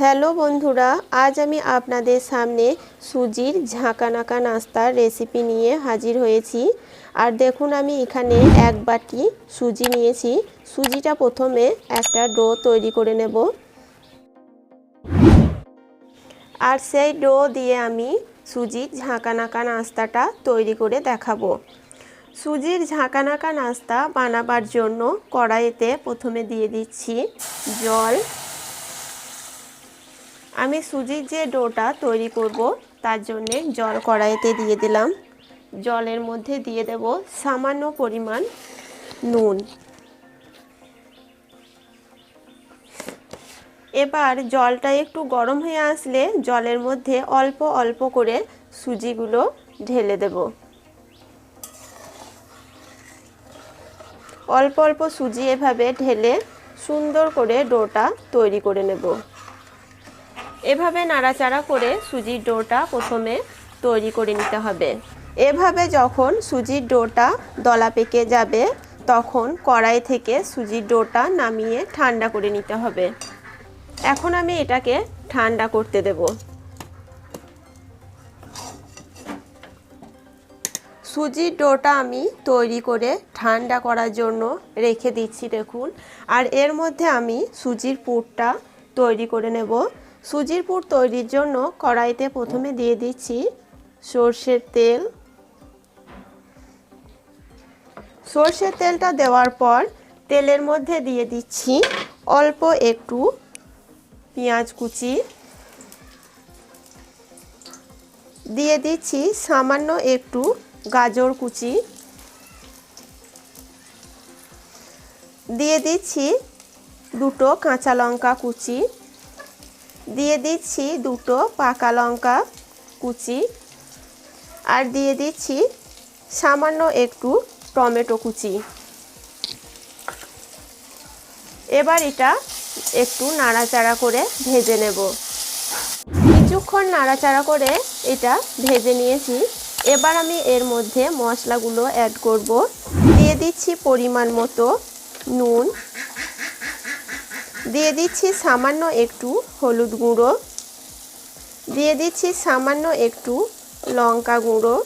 Hello বন্ধুরা, আজ আমি আপনাদের সামনে সুজির ঝাঁকানাকা নাস্তার রেসিপি নিয়ে হাজির হয়েছি। আর দেখুন আমি এখানে এক বাটি সুজি নিয়েছি। সুজিটা প্রথমে একটা ডো তৈরি করে নেব। আর সেই ডো দিয়ে আমি সুজির ঝাঁকানাকা নাস্তাটা তৈরি করে দেখাবো। সুজির ঝাঁকানাকা নাস্তা বানাবার জন্য কড়াইতে প্রথমে দিয়ে দিচ্ছি জল আমি সুজির যে ডোটা তৈরি করব, তার জন্যে জল কড়াইতে দিয়ে দিলাম। জলের মধ্যে দিয়ে দেব সামান্য পরিমাণ নুন। এবার জলটা একটু গরম হয়ে আসলে জলের মধ্যে অল্প অল্প করে সুজিগুলো ঢেলে দেব। অল্প অল্প সুজি এভাবে ঢেলে সুন্দর করে ডোটা তৈরি করে নেব। এভাবে নাড়াচাড়া করে সুজির ডোটা প্রথমে তৈরি করে নিতে হবে। এভাবে যখন সুজির ডোটা দলা পেকে যাবে, তখন কড়াই থেকে সুজির ডোটা নামিয়ে ঠান্ডা করে নিতে হবে। এখন আমি এটাকে ঠান্ডা করতে দেব। সুজির ডোটা আমি তৈরি করে ঠান্ডা করার জন্য রেখে দিচ্ছি, দেখুন। আর এর মধ্যে আমি সুজির পুরটা তৈরি করে নেব। সুজির পুর তৈরির জন্য কড়াইতে প্রথমে দিয়ে দিচ্ছি সর্ষের তেল। সর্ষের তেলটা দেওয়ার পর তেলের মধ্যে দিয়ে দিচ্ছি অল্প একটু পেঁয়াজ কুচি। দিয়ে দিচ্ছি সামান্য একটু গাজর কুচি। দিয়ে দিচ্ছি দুটো কাঁচা লঙ্কা কুচি। দিয়ে দিচ্ছি দুটো পাকা লঙ্কা কুচি আর দিয়ে দিচ্ছি সামান্য একটু টমেটো কুচি। এবার এটা একটু নাড়াচাড়া করে ভেজে নেব। কিছুক্ষণ নাড়াচাড়া করে এটা ভেজে নিয়েছি। এবার আমি এর মধ্যে মশলাগুলো অ্যাড করব। দিয়ে দিচ্ছি পরিমাণ মতো নুন দিয়ে দিচ্ছি সামান্য একটু হলুদ গুঁড়ো। দিয়ে দিচ্ছি সামান্য একটু লঙ্কা গুঁড়ো।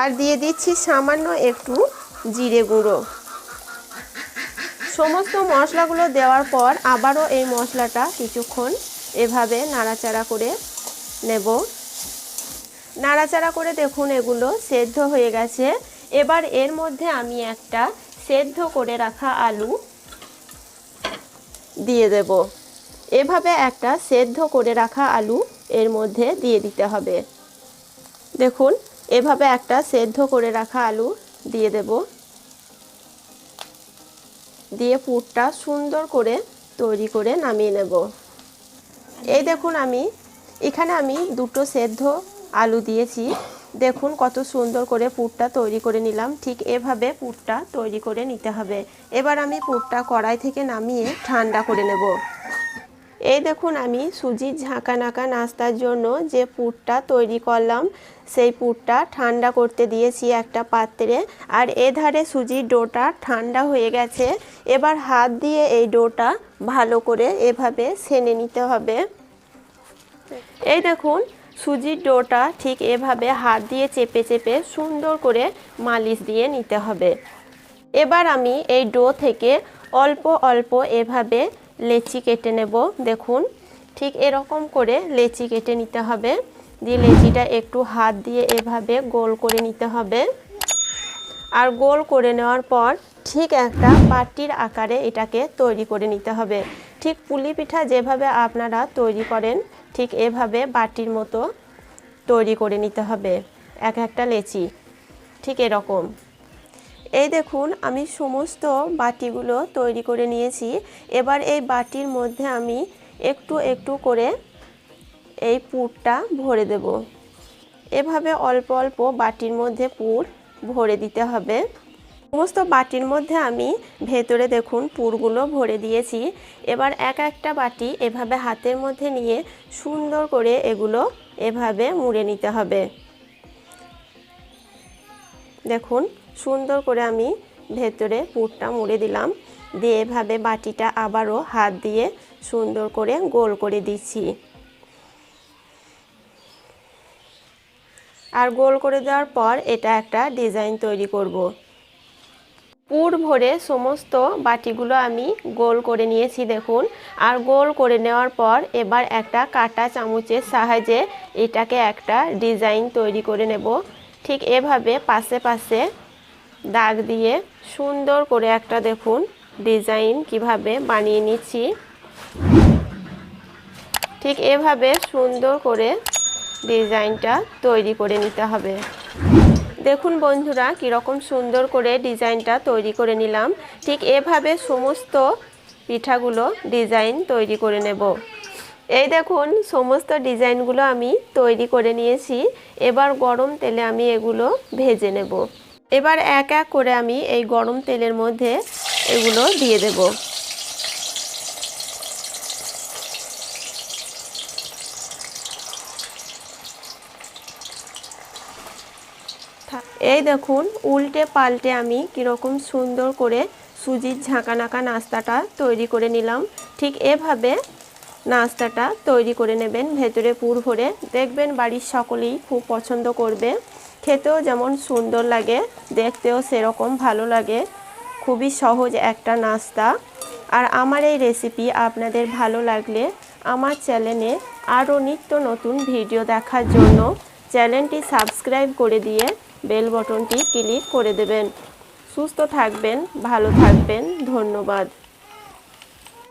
আর দিয়ে দিচ্ছি সামান্য একটু জিরে গুঁড়ো। সমস্ত মশলাগুলো দেওয়ার পর আবারও এই মশলাটা কিছুক্ষণ এভাবে নাড়াচাড়া করে নেব। নাড়াচাড়া করে দেখুন এগুলো সেদ্ধ হয়ে গেছে। এবার এর মধ্যে আমি একটা সেদ্ধ করে রাখা আলু দিয়ে দেব। এভাবে একটা সেদ্ধ করে রাখা আলু এর মধ্যে দিয়ে দিতে হবে। দেখুন, এভাবে একটা সেদ্ধ করে রাখা আলু দিয়ে দেব। দিয়ে পুরটা সুন্দর করে তৈরি করে নামিয়ে নেব। এই দেখুন আমি, এখানে আমি দুটো সেদ্ধ আলু দিয়েছি। দেখুন কত সুন্দর করে পুরটা তৈরি করে নিলাম। ঠিক এভাবে পুরটা তৈরি করে নিতে হবে। এবার আমি পুরটা কড়াই থেকে নামিয়ে ঠান্ডা করে নেব। এই দেখুন আমি সুজির ঝাঁকা নাকা নাস্তার জন্য যে পুরটা তৈরি করলাম, সেই পুরটা ঠান্ডা করতে দিয়েছি একটা পাত্রে। আর এধারে সুজির ডোটা ঠান্ডা হয়ে গেছে। এবার হাত দিয়ে এই ডোটা ভালো করে এভাবে সেনে নিতে হবে। এই দেখুন সুজির ডোটা ঠিক এভাবে হাত দিয়ে চেপে চেপে সুন্দর করে মালিশ দিয়ে নিতে হবে। এবার আমি এই ডো থেকে অল্প অল্প এভাবে লেচি কেটে নেব, দেখুন। ঠিক এরকম করে লেচি কেটে নিতে হবে। দিয়ে লেচিটা একটু হাত দিয়ে এভাবে গোল করে নিতে হবে। আর গোল করে নেওয়ার পর ঠিক একটা পাটির আকারে এটাকে তৈরি করে নিতে হবে। ঠিক পুলি পিঠা যেভাবে আপনারা তৈরি করেন ঠিক এভাবে বাটির মতো তৈরি করে নিতে হবে, এক একটা লেচি, ঠিক এরকম। এই দেখুন, আমি সমস্ত বাটিগুলো তৈরি করে নিয়েছি। এবার এই বাটির মধ্যে আমি একটু একটু করে এই পুরটা ভরে দেব। এভাবে অল্প অল্প বাটির মধ্যে পুর ভরে দিতে হবে। সমস্ত বাটির মধ্যে আমি ভেতরে দেখুন পুরগুলো ভরে দিয়েছি। এবার এক একটা বাটি এভাবে হাতের মধ্যে নিয়ে সুন্দর করে এগুলো এভাবে মুড়ে নিতে হবে। দেখুন সুন্দর করে আমি ভেতরে পুরটা মুড়ে দিলাম। দিয়ে এভাবে বাটিটা আবারও হাত দিয়ে সুন্দর করে গোল করে দিচ্ছি। আর গোল করে দেওয়ার পর এটা একটা ডিজাইন তৈরি করব। পুর ভরে সমস্ত বাটিগুলো আমি গোল করে নিয়েছি, দেখুন। আর গোল করে নেওয়ার পর এবার একটা কাটা চামচের সাহায্যে এটাকে একটা ডিজাইন তৈরি করে নেব। ঠিক এভাবে পাশে পাশে দাগ দিয়ে সুন্দর করে একটা, দেখুন, ডিজাইন কীভাবে বানিয়ে নিচ্ছি। ঠিক এভাবে সুন্দর করে ডিজাইনটা তৈরি করে নিতে হবে। দেখুন বন্ধুরা, কীরকম সুন্দর করে ডিজাইনটা তৈরি করে নিলাম। ঠিক এভাবে সমস্ত পিঠাগুলো ডিজাইন তৈরি করে নেব। এই দেখুন, সমস্ত ডিজাইনগুলো আমি তৈরি করে নিয়েছি। এবার গরম তেলে আমি এগুলো ভেজে নেব। এবার এক এক করে আমি এই গরম তেলের মধ্যে এগুলো দিয়ে দেবো। এই দেখুন, উল্টে পাল্টে আমি কীরকম সুন্দর করে সুজির ঝাঁকানাকা নাস্তাটা তৈরি করে নিলাম। ঠিক এভাবে নাস্তাটা তৈরি করে নেবেন ভেতরে পুর ভরে। দেখবেন বাড়ির সকলেই খুব পছন্দ করবে। খেতেও যেমন সুন্দর লাগে, দেখতেও সেরকম ভালো লাগে। খুবই সহজ একটা নাস্তা। আর আমার এই রেসিপি আপনাদের ভালো লাগলে আমার চ্যানেলে আরও নিত্য নতুন ভিডিও দেখার জন্য চ্যানেলটি সাবস্ক্রাইব করে দিয়ে বেল বটনটি ক্লিক করে দেবেন। সুস্থ থাকবেন ভালো থাকবেন ধন্যবাদ।